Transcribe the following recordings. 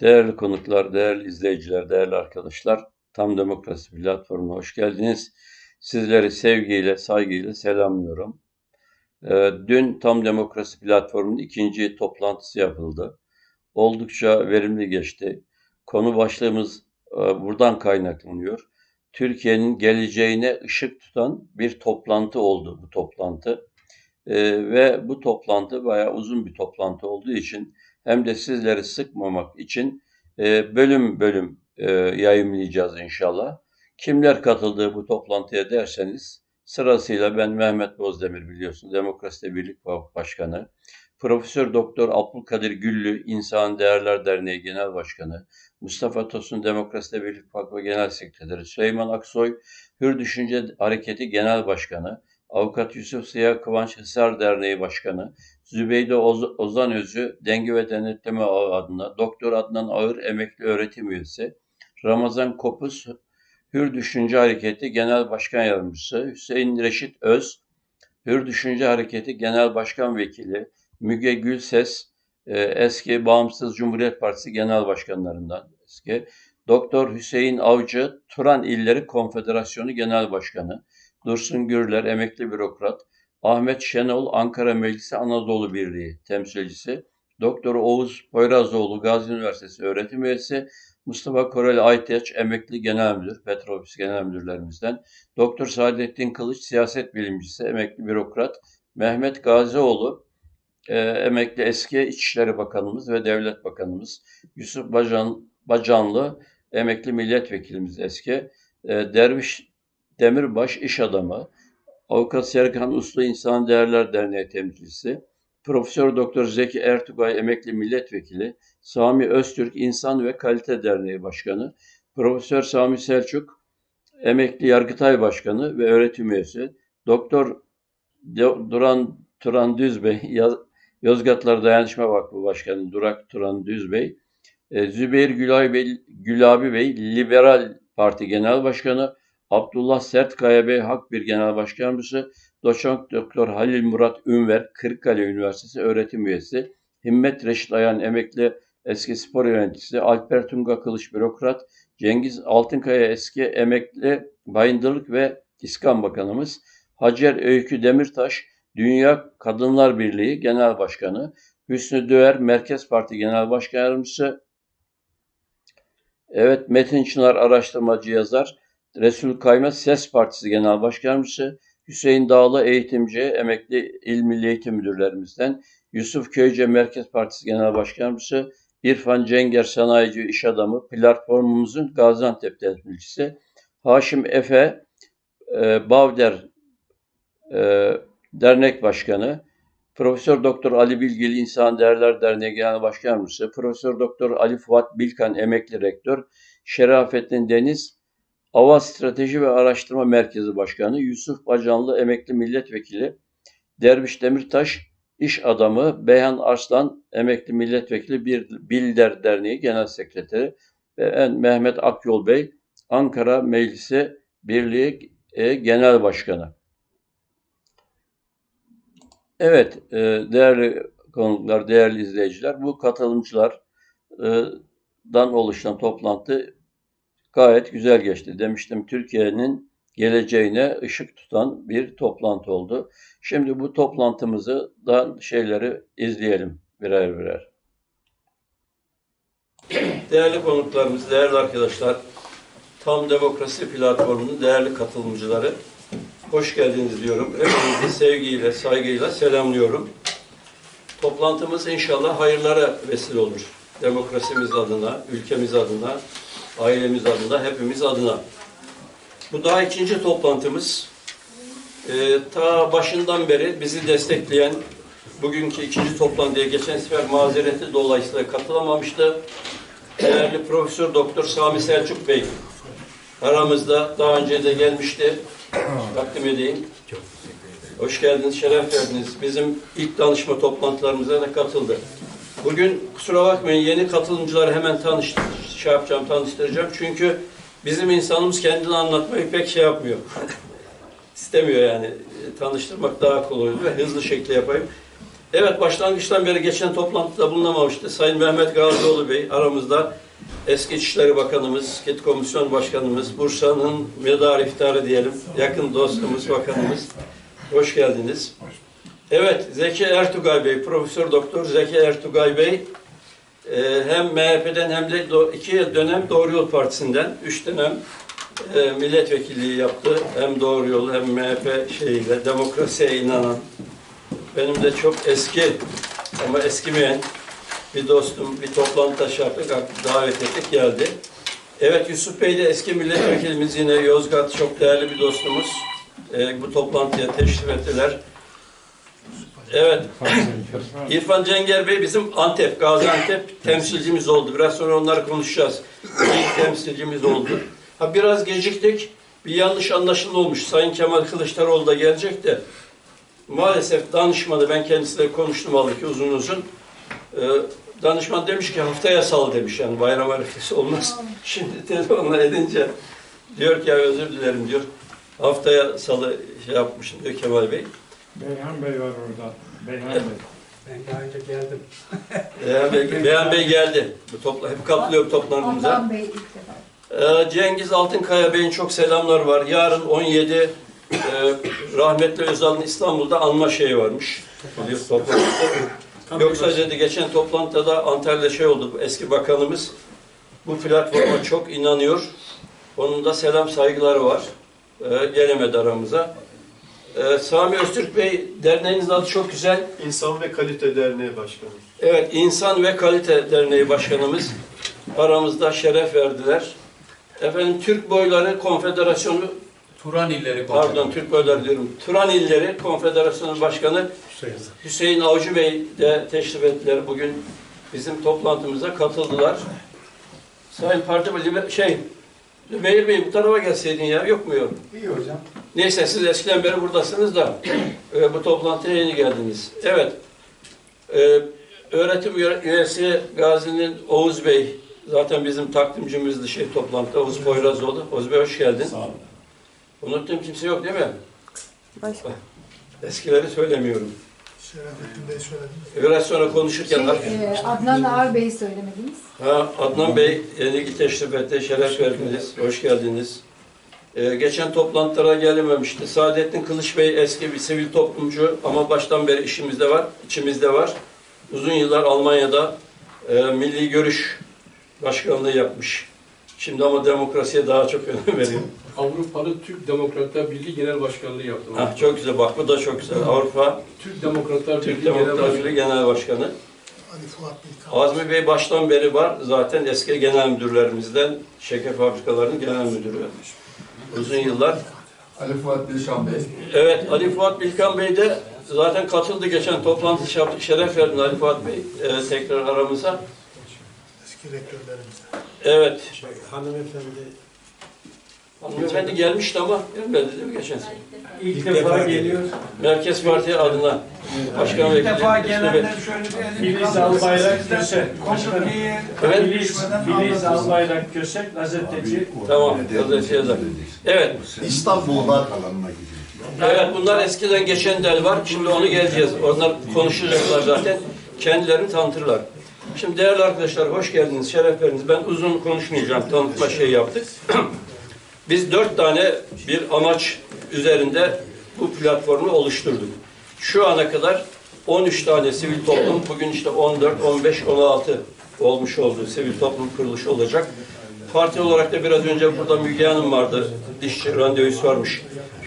Değerli konuklar, değerli izleyiciler, değerli arkadaşlar, Tam Demokrasi Platformu'na hoş geldiniz. Sizleri sevgiyle, saygıyla selamlıyorum. Ee, Dün Tam Demokrasi Platformu'nun ikinci toplantısı yapıldı. Oldukça verimli geçti. Konu başlığımız e, buradan kaynaklanıyor. Türkiye'nin geleceğine ışık tutan bir toplantı oldu bu toplantı. Ee, Ve bu toplantı bayağı uzun bir toplantı olduğu için hem de sizleri sıkmamak için e, bölüm bölüm e, yayınlayacağız inşallah. Kimler katıldı bu toplantıya derseniz sırasıyla ben Mehmet Bozdemir biliyorsun Demokrasi Birlik Başkanı, Profesör Doktor Abdülkadir Güllü İnsan Değerler Derneği Genel Başkanı, Mustafa Tosun Demokrasi Birlik Vakfı Genel Sekreteri, Süleyman Aksoy Hür Düşünce Hareketi Genel Başkanı, Avukat Yusuf Siyah Kıvanç Hisar Derneği Başkanı, Zübeyde Oz- Ozan Özü Denge ve Denetleme Ağı adına, Doktor Adnan Ağır Emekli Öğretim Üyesi, Ramazan Kopuz Hür Düşünce Hareketi Genel Başkan Yardımcısı, Hüseyin Reşit Öz Hür Düşünce Hareketi Genel Başkan Vekili, Müge Gülses e, eski Bağımsız Cumhuriyet Partisi Genel Başkanlarından eski, Doktor Hüseyin Avcı Turan İlleri Konfederasyonu Genel Başkanı, Dursun Gürler emekli bürokrat, Ahmet Şenol Ankara Meclisi Anadolu Birliği temsilcisi, Doktor Oğuz Poyrazoğlu Gazi Üniversitesi öğretim üyesi, Mustafa Koreli Ayteç emekli genel müdür, Petrobüs genel müdürlerimizden, Doktor Saadettin Kılıç siyaset bilimcisi, emekli bürokrat, Mehmet Gazioğlu e, emekli eski İçişleri Bakanımız ve Devlet Bakanımız, Yusuf Bacan, Bacanlı emekli milletvekilimiz eski, e, Derviş Demirbaş iş adamı, Avukat Serkan Uslu İnsan Değerler Derneği temsilcisi, Profesör Doktor Zeki Ertugay emekli milletvekili, Sami Öztürk İnsan ve Kalite Derneği Başkanı, Profesör Sami Selçuk emekli Yargıtay Başkanı ve öğretim üyesi, Doktor Duran Turan Düzbey Yozgatlar Dayanışma Vakfı Başkanı Durak Turan Düzbey, e, Zübeyir Gülay Bey, Gülabi Bey Liberal Parti Genel Başkanı, Abdullah Sertkaya Bey Hak Bir Genel Başkanımızı, Doçent Doktor Halil Murat Ünver Kırıkkale Üniversitesi öğretim üyesi, Himmet Reşit Ayan emekli eski spor yöneticisi, Alper Tunga Kılıç bürokrat, Cengiz Altınkaya eski emekli bayındırlık ve İskan Bakanımız, Hacer Öykü Demirtaş Dünya Kadınlar Birliği Genel Başkanı, Hüsnü Döer Merkez Parti Genel Başkan Yardımcısı, Evet Metin Çınar araştırmacı yazar, Resul Kaymaz Ses Partisi Genel Başkan Yardımcısı, Hüseyin Dağlı eğitimci, emekli İl Milli Eğitim Müdürlerimizden, Yusuf Köyce Merkez Partisi Genel Başkan Yardımcısı, İrfan Cenger Sanayici İş Adamı, platformumuzun Gaziantep temsilcisi, Haşim Efe, e, Bavder e, Dernek Başkanı, Profesör Doktor Ali Bilgili İnsan Değerler Derneği Genel Başkan Profesör Doktor Ali Fuat Bilkan Emekli Rektör, Şerafettin Deniz Ava Strateji ve Araştırma Merkezi Başkanı, Yusuf Bacanlı Emekli Milletvekili, Derviş Demirtaş İş Adamı, Beyhan Arslan Emekli Milletvekili Bir Bilder Derneği Genel Sekreteri ve en Mehmet Akyol Bey Ankara Meclisi Birliği e, Genel Başkanı. Evet, e, değerli konuklar, değerli izleyiciler, bu katılımcılardan oluşan toplantı gayet güzel geçti. Demiştim Türkiye'nin geleceğine ışık tutan bir toplantı oldu. Şimdi bu toplantımızı da şeyleri izleyelim birer birer. Değerli konuklarımız, değerli arkadaşlar, Tam Demokrasi Platformu'nun değerli katılımcıları, hoş geldiniz diyorum. Hepinizi sevgiyle, saygıyla selamlıyorum. Toplantımız inşallah hayırlara vesile olur. Demokrasimiz adına, ülkemiz adına, ailemiz adına, hepimiz adına. Bu daha ikinci toplantımız. Ee, ta başından beri bizi destekleyen, bugünkü ikinci toplantıya geçen sefer mazereti dolayısıyla katılamamıştı. Değerli Profesör Doktor Sami Selçuk Bey aramızda daha önce de gelmişti. Takdim edeyim. Hoş geldiniz, şeref verdiniz. Bizim ilk danışma toplantılarımıza da katıldı. Bugün kusura bakmayın yeni katılımcıları hemen tanıştır, şey yapacağım, tanıştıracağım. Çünkü bizim insanımız kendini anlatmayı pek şey yapmıyor. İstemiyor yani. Tanıştırmak daha kolay ve hızlı şekilde yapayım. Evet, başlangıçtan beri geçen toplantıda bulunamamıştı. Sayın Mehmet Gazioğlu Bey aramızda eski İçişleri Bakanımız, KİT Komisyon Başkanımız, Bursa'nın medar iftarı diyelim, yakın dostumuz, bakanımız. Hoş geldiniz. Evet, Zeki Ertugay Bey, Profesör Doktor Zeki Ertugay Bey e, hem MHP'den hem de iki dönem Doğru Yol Partisi'nden, üç dönem e, milletvekilliği yaptı. Hem Doğru Yol hem MHP şeyiyle, demokrasiye inanan, benim de çok eski ama eskimeyen bir dostum, bir toplantıda şey yaptık, davet ettik, geldi. Evet, Yusuf Bey de eski milletvekilimiz yine Yozgat, çok değerli bir dostumuz. Ee, bu toplantıya teşrif ettiler. Evet, İrfan Cenger Bey bizim Antep, Gaziantep temsilcimiz oldu. Biraz sonra onları konuşacağız. İlk temsilcimiz oldu. Ha, biraz geciktik. Bir yanlış anlaşılma olmuş. Sayın Kemal Kılıçdaroğlu da gelecek de maalesef danışmadı. Ben kendisiyle konuştum aldı ki uzun uzun. Ee, danışman demiş ki haftaya salı demiş yani bayram arifesi olmaz. Şimdi telefonla edince diyor ki ya özür dilerim diyor. Haftaya salı şey yapmışım diyor Kemal Bey. Beyhan Bey var orada. Beyhan Bey. Ben daha önce geldim. Beyhan Bey, Beyhan Bey geldi. Bu topla, hep katılıyor toplantılarımıza. Adnan Bey ilk defa. Ee, Cengiz Altınkaya Bey'in çok selamlar var. Yarın 17 e, rahmetli Özal'ın İstanbul'da anma şeyi varmış. Bir toplantıda. Yoksa dedi geçen toplantıda Antalya'da şey oldu. Eski bakanımız bu platforma çok inanıyor. Onun da selam saygıları var. Ee, gelemedi aramıza. Ee, Sami Öztürk Bey derneğinizin adı çok güzel. İnsan ve Kalite Derneği Başkanı. Evet, İnsan ve Kalite Derneği Başkanımız aramızda şeref verdiler. Efendim Türk Boyları Konfederasyonu, Turan illeri pardon Türk Boyları diyorum, Turan İlleri Konfederasyonu Başkanı Hüseyin Avcı Bey de teşrif ettiler. Bugün bizim toplantımıza katıldılar. Sayın Parti şey, Beyir Bey bu tarafa gelseydin ya, yok mu yok? İyi hocam. Neyse siz eskiden beri buradasınız da e, bu toplantıya yeni geldiniz. Evet. E, öğretim üye- üyesi Gazi'nin Oğuz Bey zaten bizim takdimcimizdi şey toplantıda Oğuz Poyrazoğlu. Oğuz Bey hoş geldin. Sağ olun. Unuttuğum kimse yok değil mi? Başka. Eskileri söylemiyorum. Şerafettin Bey söyledi. Biraz sonra konuşurken Şey, e, Adnan Ağar Bey'i söylemediniz. ha, Adnan Bey yeni teşrif etti, şeref verdiniz. Hoş geldiniz. Ee, geçen toplantılara gelememişti. Saadettin Kılıç Bey eski bir sivil toplumcu ama baştan beri işimizde var, içimizde var. Uzun yıllar Almanya'da e, Milli Görüş Başkanlığı yapmış. Şimdi ama demokrasiye daha çok önem veriyor. Avrupa'da Türk Demokratlar Birliği Genel Başkanlığı yaptım. Ha, çok güzel bak bu da çok güzel. Avrupa Türk Demokratlar Türk Birliği Genel Demokrat Birliği. Genel Başkanı. Ali Fuat Bilkan. Azmi Bey baştan beri var. Zaten eski genel müdürlerimizden şeker fabrikalarının genel müdürü. Uzun yıllar. Ali Fuat Dilşan Bey. Evet, Ali Fuat Bilkan Bey de zaten katıldı geçen toplantı şey yaptık. Şeref verdin Ali Fuat Bey e, tekrar aramıza. Eski rektörlerimiz. Evet, Hanımefendi hanımefendi gelmişti ama gelmedi değil mi geçen sene? ilk defa geliyor. Merkez Parti adına başkan İlk vekili. defa Hüsnü Bey. gelenler şöyle bir elini Filiz Albayrak Kösek. Komşuliği Evet. Filiz, Filiz Albayrak Kösek gazeteci. Tamam, gazeteci yazar. Evet, İstanbul'dan evet bunlar eskiden geçen del var. Şimdi onu geleceğiz. Onlar konuşacaklar zaten. Kendilerini tanıtırlar. Şimdi değerli arkadaşlar hoş geldiniz, şeref verdiniz. Ben uzun konuşmayacağım, tanıtma şey yaptık. Biz dört tane bir amaç üzerinde bu platformu oluşturduk. Şu ana kadar 13 tane sivil toplum, bugün işte 14, 15, 16 olmuş oldu. Sivil toplum kuruluşu olacak. Parti olarak da biraz önce burada Müge Hanım vardı. Dişçi randevusu varmış.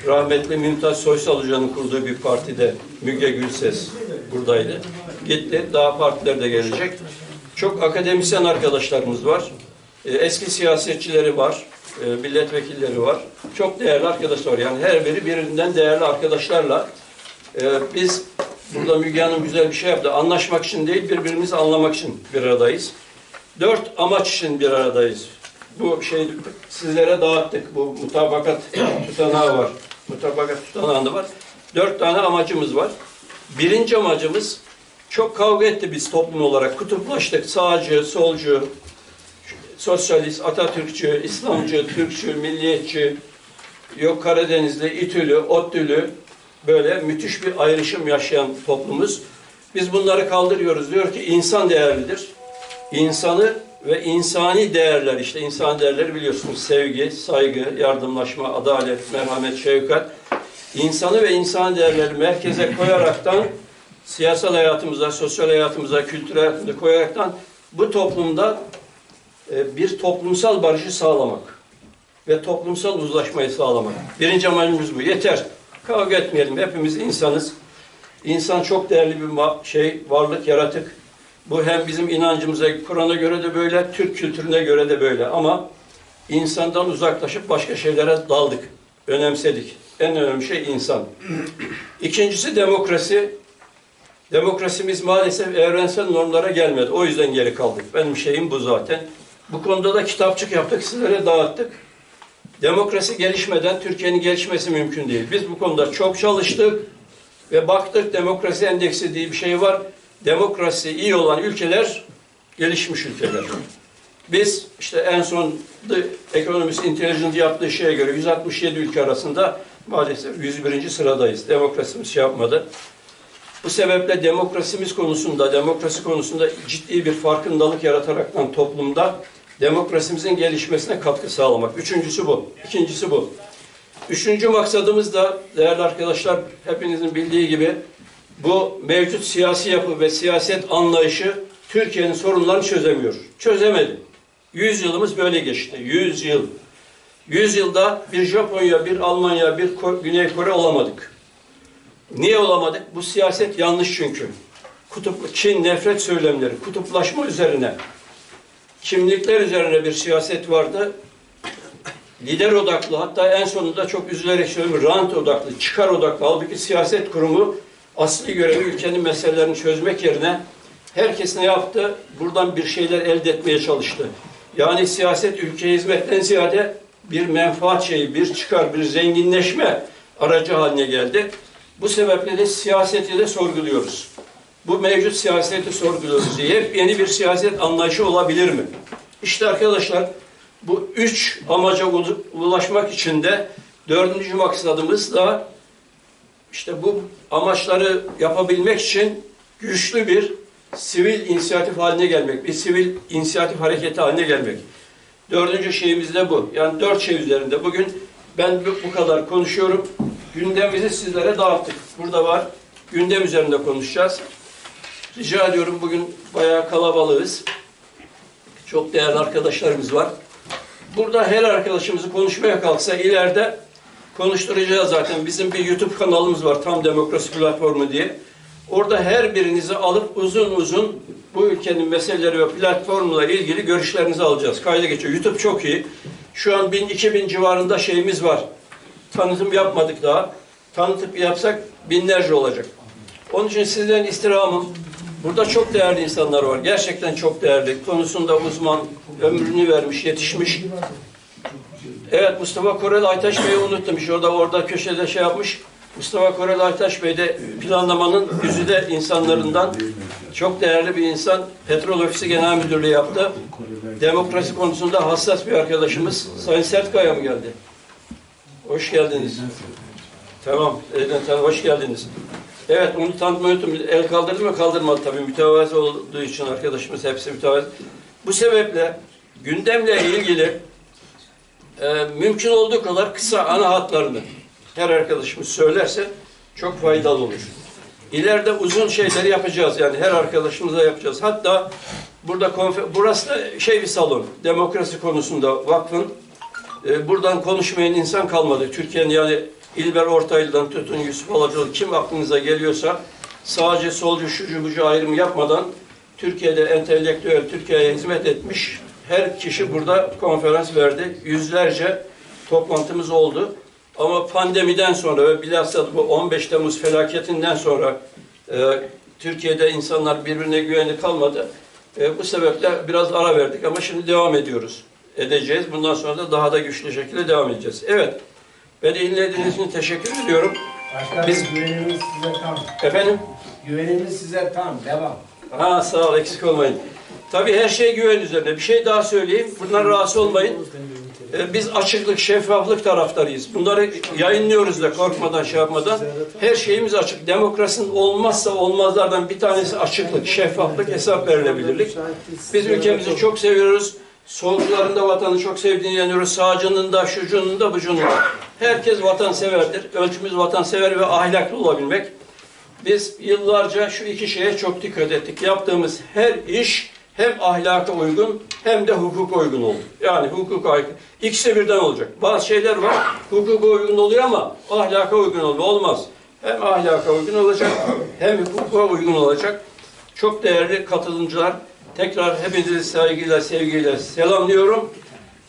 Rahmetli Mümtaz Soysal Hoca'nın kurduğu bir partide Müge Gülses buradaydı. Gitti. Daha partiler de gelecek. Çok akademisyen arkadaşlarımız var. Ee, Eski siyasetçileri var. E, Milletvekilleri var. Çok değerli arkadaşlar. Yani her biri birbirinden değerli arkadaşlarla e, biz burada Müge Hanım güzel bir şey yaptı. Anlaşmak için değil, birbirimizi anlamak için bir aradayız. Dört amaç için bir aradayız. Bu şey sizlere dağıttık. Bu mutabakat tutanağı var. Mutabakat tutanağında var. Dört tane amacımız var. Birinci amacımız çok kavga etti biz toplum olarak. Kutuplaştık. Sağcı, solcu, sosyalist, Atatürkçü, İslamcı, Türkçü, milliyetçi, yok Karadenizli, İTÜ'lü, ODTÜ'lü böyle müthiş bir ayrışım yaşayan toplumuz. Biz bunları kaldırıyoruz. Diyor ki insan değerlidir. İnsanı ve insani değerler işte insan değerleri biliyorsunuz. Sevgi, saygı, yardımlaşma, adalet, merhamet, şefkat. İnsanı ve insan değerleri merkeze koyaraktan siyasal hayatımıza, sosyal hayatımıza, kültürel hayatımıza koyaraktan bu toplumda bir toplumsal barışı sağlamak ve toplumsal uzlaşmayı sağlamak. Birinci amacımız bu. Yeter. Kavga etmeyelim. Hepimiz insanız. İnsan çok değerli bir şey, varlık, yaratık. Bu hem bizim inancımıza, Kur'an'a göre de böyle, Türk kültürüne göre de böyle. Ama insandan uzaklaşıp başka şeylere daldık, önemsedik. En önemli şey insan. İkincisi demokrasi. Demokrasimiz maalesef evrensel normlara gelmedi. O yüzden geri kaldık. Benim şeyim bu zaten. Bu konuda da kitapçık yaptık, sizlere dağıttık. Demokrasi gelişmeden Türkiye'nin gelişmesi mümkün değil. Biz bu konuda çok çalıştık ve baktık demokrasi endeksi diye bir şey var. Demokrasi iyi olan ülkeler gelişmiş ülkeler. Biz işte en son The Economist Intelligence yaptığı şeye göre 167 ülke arasında maalesef 101. sıradayız. Demokrasimiz şey yapmadı. Bu sebeple demokrasimiz konusunda, demokrasi konusunda ciddi bir farkındalık yarataraktan toplumda demokrasimizin gelişmesine katkı sağlamak. Üçüncüsü bu. İkincisi bu. Üçüncü maksadımız da değerli arkadaşlar hepinizin bildiği gibi bu mevcut siyasi yapı ve siyaset anlayışı Türkiye'nin sorunlarını çözemiyor. Çözemedi. Yüz yılımız böyle geçti. Yüz yıl. Yüz yılda bir Japonya, bir Almanya, bir Güney Kore olamadık. Niye olamadık? Bu siyaset yanlış çünkü. Kutup, Çin nefret söylemleri, kutuplaşma üzerine, kimlikler üzerine bir siyaset vardı. Lider odaklı, hatta en sonunda çok üzülerek söylüyorum, rant odaklı, çıkar odaklı. Halbuki siyaset kurumu asli görevi ülkenin meselelerini çözmek yerine herkes ne yaptı? Buradan bir şeyler elde etmeye çalıştı. Yani siyaset ülkeye hizmetten ziyade bir menfaat şeyi, bir çıkar, bir zenginleşme aracı haline geldi. Bu sebeple de siyaseti de sorguluyoruz. Bu mevcut siyaseti sorguluyoruz diye yeni bir siyaset anlayışı olabilir mi? İşte arkadaşlar bu üç amaca ulaşmak için de dördüncü maksadımız da işte bu amaçları yapabilmek için güçlü bir sivil inisiyatif haline gelmek, bir sivil inisiyatif hareketi haline gelmek. Dördüncü şeyimiz de bu. Yani dört şey üzerinde. Bugün ben bu kadar konuşuyorum. Gündemimizi sizlere dağıttık. Burada var. Gündem üzerinde konuşacağız. Rica ediyorum bugün bayağı kalabalığız. Çok değerli arkadaşlarımız var. Burada her arkadaşımızı konuşmaya kalksa ileride konuşturacağız zaten. Bizim bir YouTube kanalımız var Tam Demokrasi Platformu diye. Orada her birinizi alıp uzun uzun bu ülkenin meseleleri ve platformla ilgili görüşlerinizi alacağız. Kayda geçiyor. YouTube çok iyi. Şu an 1000-2000 civarında şeyimiz var. Tanıtım yapmadık daha. Tanıtım yapsak binlerce olacak. Onun için sizden istirhamım, burada çok değerli insanlar var. Gerçekten çok değerli. Konusunda uzman, ömrünü vermiş, yetişmiş. Evet Mustafa Korel Aytaş Bey'i unuttum. Orada orada köşede şey yapmış. Mustafa Korel Aytaş Bey de planlamanın güzide insanlarından çok değerli bir insan. Petrol Ofisi Genel Müdürlüğü yaptı. Demokrasi konusunda hassas bir arkadaşımız. Sayın Sertkaya mı geldi? Hoş geldiniz. Tamam, tamam, hoş geldiniz. Evet, onu tanıtmayı unuttum. El kaldırdı mı? Kaldırmadı tabii. Mütevazi olduğu için arkadaşımız hepsi mütevazi. Bu sebeple gündemle ilgili e, mümkün olduğu kadar kısa ana hatlarını her arkadaşımız söylerse çok faydalı olur. İleride uzun şeyleri yapacağız yani her arkadaşımıza yapacağız. Hatta burada konfer burası da şey bir salon. Demokrasi konusunda vakfın e, buradan konuşmayan insan kalmadı. Türkiye'nin yani İlber Ortaylı'dan tutun Yusuf Alacalı kim aklınıza geliyorsa sadece solcu şucu bucu ayrımı yapmadan Türkiye'de entelektüel Türkiye'ye hizmet etmiş her kişi burada konferans verdi. Yüzlerce toplantımız oldu. Ama pandemiden sonra ve bilhassa bu 15 Temmuz felaketinden sonra e, Türkiye'de insanlar birbirine güvenli kalmadı. E, bu sebeple biraz ara verdik ama şimdi devam ediyoruz. Edeceğiz. Bundan sonra da daha da güçlü şekilde devam edeceğiz. Evet. Beni dinlediğiniz için teşekkür ediyorum. Başkanım Biz- güvenimiz size tam. Efendim? Güvenimiz size tam. Devam. Ha sağ ol eksik olmayın. Tabii her şey güven üzerine. Bir şey daha söyleyeyim. Bundan rahatsız olmayın. E, Biz açıklık, şeffaflık taraftarıyız. Bunları yayınlıyoruz da korkmadan, şey yapmadan. Her şeyimiz açık. Demokrasinin olmazsa olmazlardan bir tanesi açıklık, şeffaflık, hesap verilebilirlik. Biz ülkemizi çok seviyoruz. Solcuların vatanı çok sevdiğini inanıyoruz. Sağcının da, şucunun da, bucunun da. Herkes vatanseverdir. Ölçümüz vatansever ve ahlaklı olabilmek. Biz yıllarca şu iki şeye çok dikkat ettik. Yaptığımız her iş hem ahlaka uygun hem de hukuka uygun oldu. Yani hukuk aykırı. İkisi de birden olacak. Bazı şeyler var hukuka uygun oluyor ama ahlaka uygun olmuyor. Olmaz. Hem ahlaka uygun olacak hem hukuka uygun olacak. Çok değerli katılımcılar tekrar hepinizi saygıyla sevgiyle selamlıyorum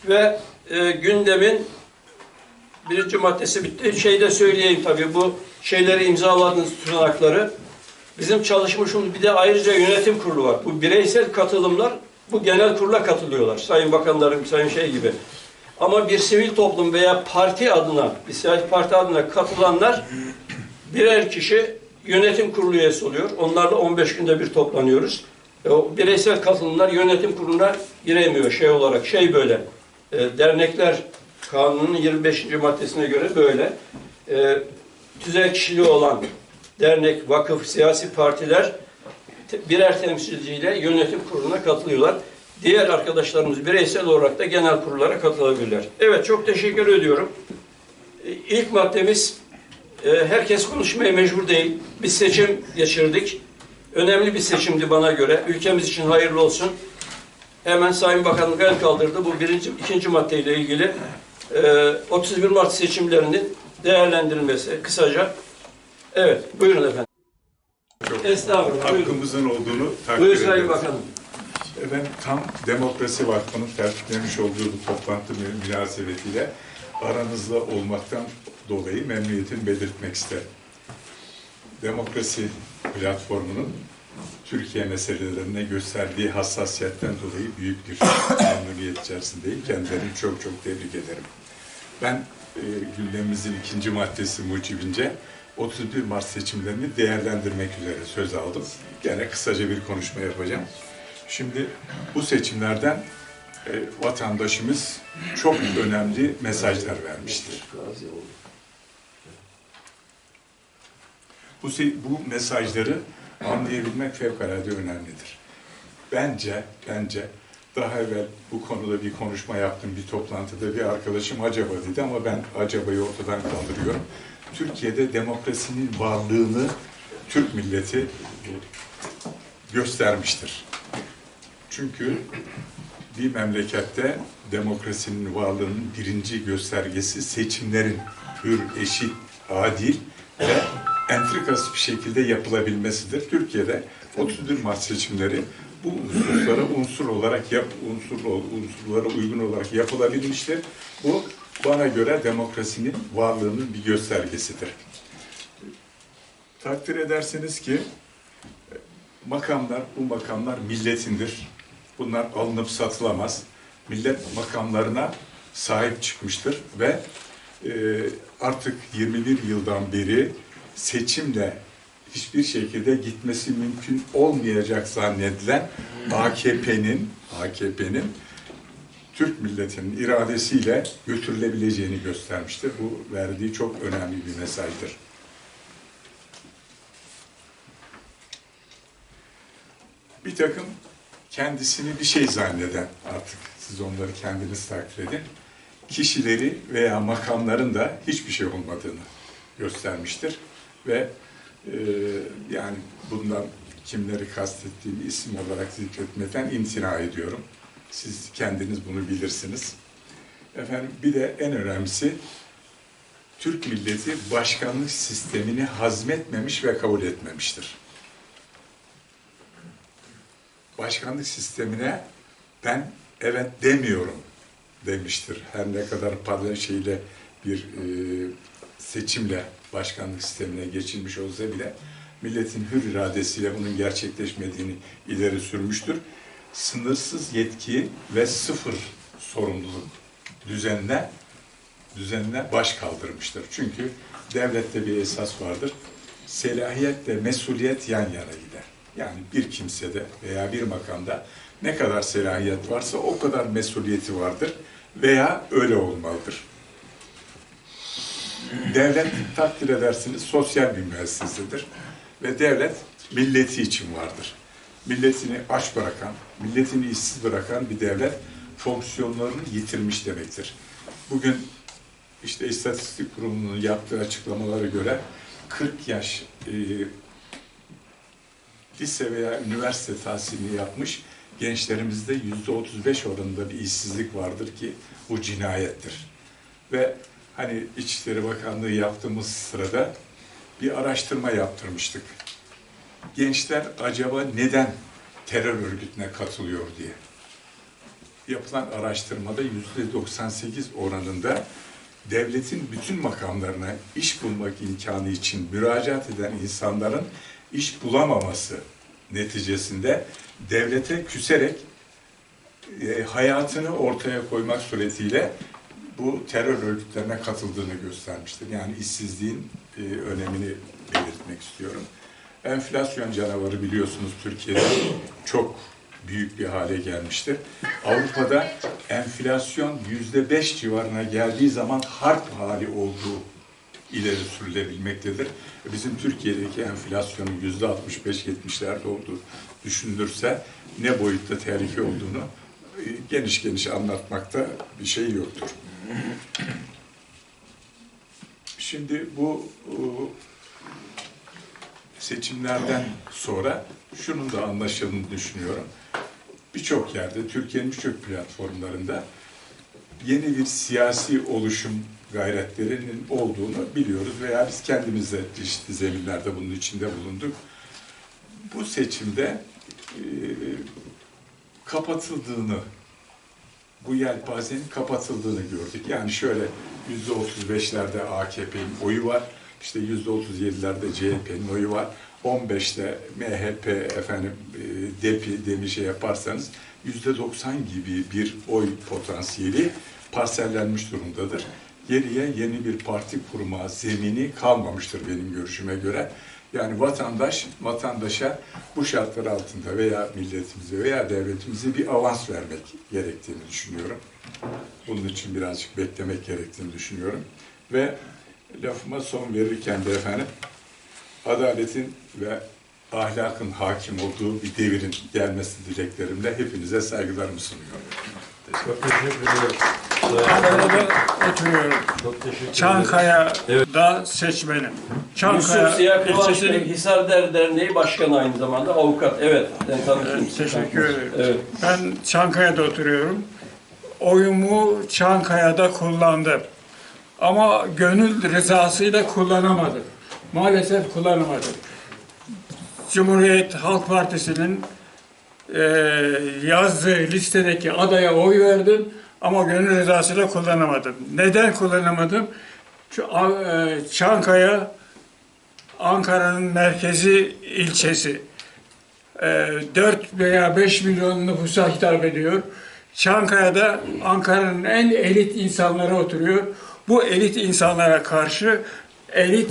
ve e, gündemin birinci maddesi bitti. Şey de söyleyeyim tabii bu şeyleri imzaladığınız tutanakları. Bizim çalışmışımız bir de ayrıca yönetim kurulu var. Bu bireysel katılımlar bu genel kurula katılıyorlar. Sayın bakanlarım, sayın şey gibi. Ama bir sivil toplum veya parti adına, bir siyasi parti adına katılanlar birer kişi yönetim kurulu üyesi oluyor. Onlarla 15 günde bir toplanıyoruz. E, bireysel katılımlar yönetim kuruluna giremiyor şey olarak. Şey böyle, e, dernekler kanunun 25. maddesine göre böyle. E, tüzel kişiliği olan dernek, vakıf, siyasi partiler birer temsilciyle yönetim kuruluna katılıyorlar. Diğer arkadaşlarımız bireysel olarak da genel kurullara katılabilirler. Evet çok teşekkür ediyorum. E, İlk maddemiz e, herkes konuşmaya mecbur değil. Biz seçim geçirdik. Önemli bir seçimdi bana göre. Ülkemiz için hayırlı olsun. Hemen Sayın Bakanlık el kaldırdı. Bu birinci, ikinci maddeyle ilgili e, 31 Mart seçimlerinin değerlendirilmesi kısaca. Evet, buyurun efendim. Estağfurullah, buyurun. hakkımızın olduğunu takdir Buyur Sayın. Bakanım. Efendim tam Demokrasi Vakfı'nın tertiplemiş olduğu bu toplantı mü- münasebetiyle aranızda olmaktan dolayı memnuniyetimi belirtmek isterim. Demokrasi platformunun Türkiye meselelerine gösterdiği hassasiyetten dolayı büyük bir memnuniyet içerisindeyim. Kendilerini çok çok tebrik ederim. Ben e, gündemimizin ikinci maddesi mucibince 31 Mart seçimlerini değerlendirmek üzere söz aldım. Gene kısaca bir konuşma yapacağım. Şimdi bu seçimlerden e, vatandaşımız çok önemli mesajlar vermiştir. Bu, bu mesajları anlayabilmek fevkalade önemlidir. Bence, bence daha evvel bu konuda bir konuşma yaptım bir toplantıda bir arkadaşım acaba dedi ama ben acabayı ortadan kaldırıyorum. Türkiye'de demokrasinin varlığını Türk milleti göstermiştir. Çünkü bir memlekette demokrasinin varlığının birinci göstergesi seçimlerin hür, eşit, adil ve entrikası bir şekilde yapılabilmesidir. Türkiye'de 31 Mart seçimleri bu hususlara unsur olarak yap, unsur, unsurlara uygun olarak yapılabilmiştir. Bu bana göre demokrasinin varlığının bir göstergesidir. Takdir ederseniz ki makamlar, bu makamlar milletindir. Bunlar alınıp satılamaz. Millet makamlarına sahip çıkmıştır ve e, artık 21 yıldan beri seçimle hiçbir şekilde gitmesi mümkün olmayacak zannedilen AKP'nin AKP'nin Türk milletinin iradesiyle götürülebileceğini göstermiştir. Bu verdiği çok önemli bir mesajdır. bir takım kendisini bir şey zanneden artık siz onları kendiniz takdir edin. Kişileri veya makamların da hiçbir şey olmadığını göstermiştir. Ve e, yani bundan kimleri kastettiğimi isim olarak zikretmekten imtina ediyorum. Siz kendiniz bunu bilirsiniz. Efendim bir de en önemlisi Türk milleti başkanlık sistemini hazmetmemiş ve kabul etmemiştir başkanlık sistemine ben evet demiyorum demiştir. Her ne kadar parla şeyle bir e, seçimle başkanlık sistemine geçilmiş olsa bile milletin hür iradesiyle bunun gerçekleşmediğini ileri sürmüştür. Sınırsız yetki ve sıfır sorumluluk düzenine düzenine baş kaldırmıştır. Çünkü devlette bir esas vardır. Selahiyetle mesuliyet yan yana gider. Yani bir kimsede veya bir makamda ne kadar selahiyet varsa o kadar mesuliyeti vardır. veya öyle olmalıdır. Devlet takdir edersiniz sosyal bir müessesedir ve devlet milleti için vardır. Milletini aç bırakan, milletini işsiz bırakan bir devlet fonksiyonlarını yitirmiş demektir. Bugün işte İstatistik Kurumu'nun yaptığı açıklamalara göre 40 yaş e, lise veya üniversite tahsilini yapmış gençlerimizde yüzde 35 oranında bir işsizlik vardır ki bu cinayettir. Ve hani İçişleri Bakanlığı yaptığımız sırada bir araştırma yaptırmıştık. Gençler acaba neden terör örgütüne katılıyor diye. Yapılan araştırmada yüzde 98 oranında devletin bütün makamlarına iş bulmak imkanı için müracaat eden insanların iş bulamaması neticesinde devlete küserek e, hayatını ortaya koymak suretiyle bu terör örgütlerine katıldığını göstermiştir. Yani işsizliğin e, önemini belirtmek istiyorum. Enflasyon canavarı biliyorsunuz Türkiye'de çok büyük bir hale gelmiştir. Avrupa'da enflasyon yüzde beş civarına geldiği zaman harp hali olduğu ileri sürülebilmektedir. Bizim Türkiye'deki enflasyonun yüzde 65-70'lerde olduğu düşünülürse ne boyutta tehlike olduğunu e, geniş geniş anlatmakta bir şey yoktur. Şimdi bu e, seçimlerden sonra şunun da anlaşıldığını düşünüyorum. Birçok yerde, Türkiye'nin birçok platformlarında yeni bir siyasi oluşum gayretlerinin olduğunu biliyoruz veya biz kendimiz de çeşitli zeminlerde bunun içinde bulunduk. Bu seçimde e, kapatıldığını, bu yelpazenin kapatıldığını gördük. Yani şöyle yüzde 35'lerde AKP'nin oyu var, işte yüzde 37'lerde CHP'nin oyu var, 15'te MHP efendim e, DEP'i demiş şey yaparsanız yüzde 90 gibi bir oy potansiyeli parsellenmiş durumdadır. Geriye yeni bir parti kurma zemini kalmamıştır benim görüşüme göre. Yani vatandaş, vatandaşa bu şartlar altında veya milletimize veya devletimize bir avans vermek gerektiğini düşünüyorum. Bunun için birazcık beklemek gerektiğini düşünüyorum. Ve lafıma son verirken de efendim, adaletin ve ahlakın hakim olduğu bir devirin gelmesi dileklerimle hepinize saygılarımı sunuyorum. Çok teşekkür ederim. Ankara'da oturuyorum. Çok teşekkür ederim. Çankaya'da seçmenim. Çankaya Yusuf Ziya Kıvanç Bey, ilçesinin Hisar Der Derneği Başkanı aynı zamanda avukat. Evet, ben tanıştım. Evet, teşekkür ederim. Evet. Ben Çankaya'da oturuyorum. Oyumu Çankaya'da kullandım. Ama gönül rızasıyla kullanamadım. Maalesef kullanamadım. Cumhuriyet Halk Partisi'nin e, yazdığı listedeki adaya oy verdim ama gönül rızasıyla kullanamadım. Neden kullanamadım? Şu, e, Çankaya Ankara'nın merkezi ilçesi. E, 4 veya 5 milyon nüfusa hitap ediyor. Çankaya'da Ankara'nın en elit insanları oturuyor. Bu elit insanlara karşı elit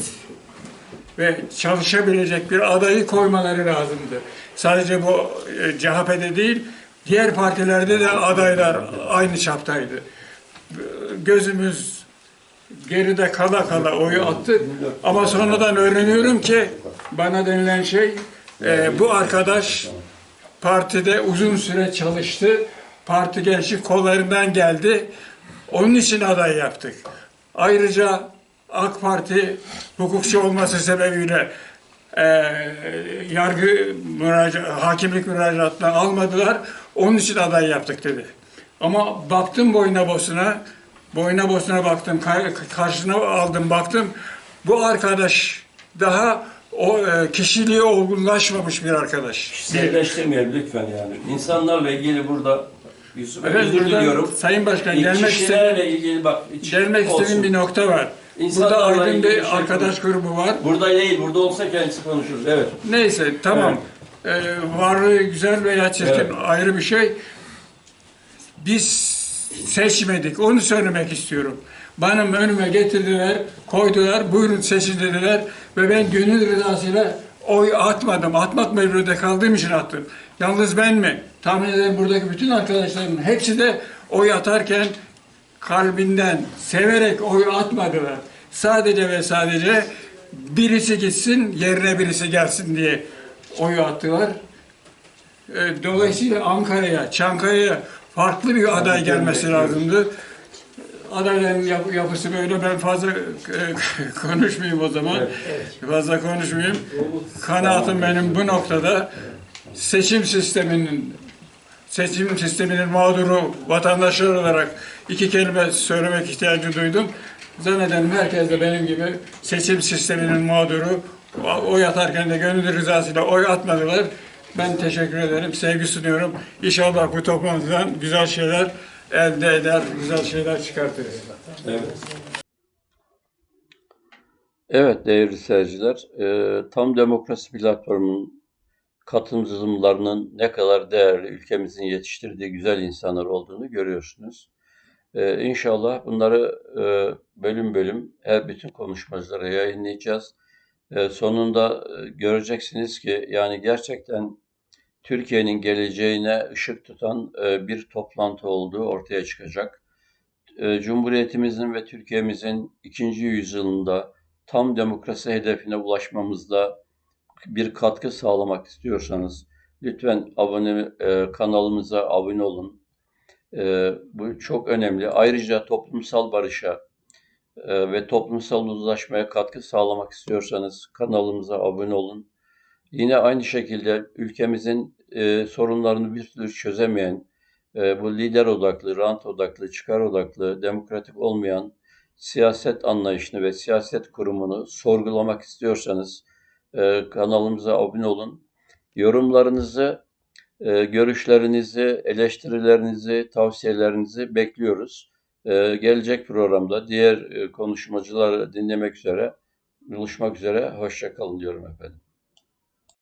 ve çalışabilecek bir adayı koymaları lazımdı. Sadece bu e, CHP'de değil, diğer partilerde de adaylar aynı çaptaydı. Gözümüz geride kala kala oyu attık ama sonradan öğreniyorum ki bana denilen şey e, bu arkadaş partide uzun süre çalıştı. Parti gençlik kollarından geldi. Onun için aday yaptık. Ayrıca AK Parti hukukçu olması sebebiyle e, yargı müraca hakimlik müracaatını almadılar. Onun için aday yaptık dedi. Ama baktım boyuna bosuna, boyuna bosuna baktım, kar- karşına aldım baktım. Bu arkadaş daha o e, kişiliği olgunlaşmamış bir arkadaş. Kişiselleştirmeyelim lütfen yani. İnsanlarla ilgili burada Yusuf Evet, özür diliyorum. Sayın Başkan gelmek istediğim, ilgili bak gelmek istediğim bir nokta var. Burada İnsanlarla aydın ilgili bir şey arkadaş grubu var. Burada değil, burada olsa kendisi konuşuruz. Evet. Neyse tamam. Ee, varlığı güzel veya çirkin Evet. ayrı bir şey. Biz seçmedik. Onu söylemek istiyorum. Bana önüme getirdiler, koydular, buyurun seçin dediler ve ben gönül rızasıyla oy atmadım. Atmak mecburiyete kaldığım için attım. Yalnız ben mi? Tahmin ederim buradaki bütün arkadaşlarımın hepsi de oy atarken kalbinden severek oy atmadılar. Sadece ve sadece birisi gitsin yerine birisi gelsin diye oy attılar. E, Dolayısıyla Ankara'ya, Çankaya'ya farklı bir aday gelmesi lazımdı. Adayların yap- yapısı böyle ben fazla e, konuşmayayım o zaman. Fazla konuşmayayım. Kanaatim benim bu noktada seçim sisteminin seçim sisteminin mağduru vatandaşlar olarak iki kelime söylemek ihtiyacı duydum. Zannederim herkes de benim gibi seçim sisteminin mağduru. Oy atarken de gönül rızasıyla oy atmadılar. Ben teşekkür ederim, sevgi sunuyorum. İnşallah bu toplantıdan güzel şeyler elde eder, güzel şeyler çıkartırız. Evet değerli seyirciler, e, Tam Demokrasi Platformu'nun katılımcılarının ne kadar değerli, ülkemizin yetiştirdiği güzel insanlar olduğunu görüyorsunuz. E, inşallah bunları e, bölüm bölüm her bütün konuşmacılara yayınlayacağız. E, sonunda e, göreceksiniz ki yani gerçekten Türkiye'nin geleceğine ışık tutan e, bir toplantı olduğu ortaya çıkacak. E, Cumhuriyetimizin ve Türkiye'mizin ikinci yüzyılında tam demokrasi hedefine ulaşmamızda bir katkı sağlamak istiyorsanız lütfen abone e, kanalımıza abone olun. E, bu çok önemli. Ayrıca toplumsal barışa e, ve toplumsal uzlaşmaya katkı sağlamak istiyorsanız kanalımıza abone olun. Yine aynı şekilde ülkemizin e, sorunlarını bir türlü çözemeyen, e, bu lider odaklı, rant odaklı, çıkar odaklı, demokratik olmayan siyaset anlayışını ve siyaset kurumunu sorgulamak istiyorsanız e, kanalımıza abone olun. Yorumlarınızı, e, görüşlerinizi, eleştirilerinizi, tavsiyelerinizi bekliyoruz. E, gelecek programda diğer e, konuşmacıları dinlemek üzere, buluşmak üzere. Hoşça kalın diyorum efendim.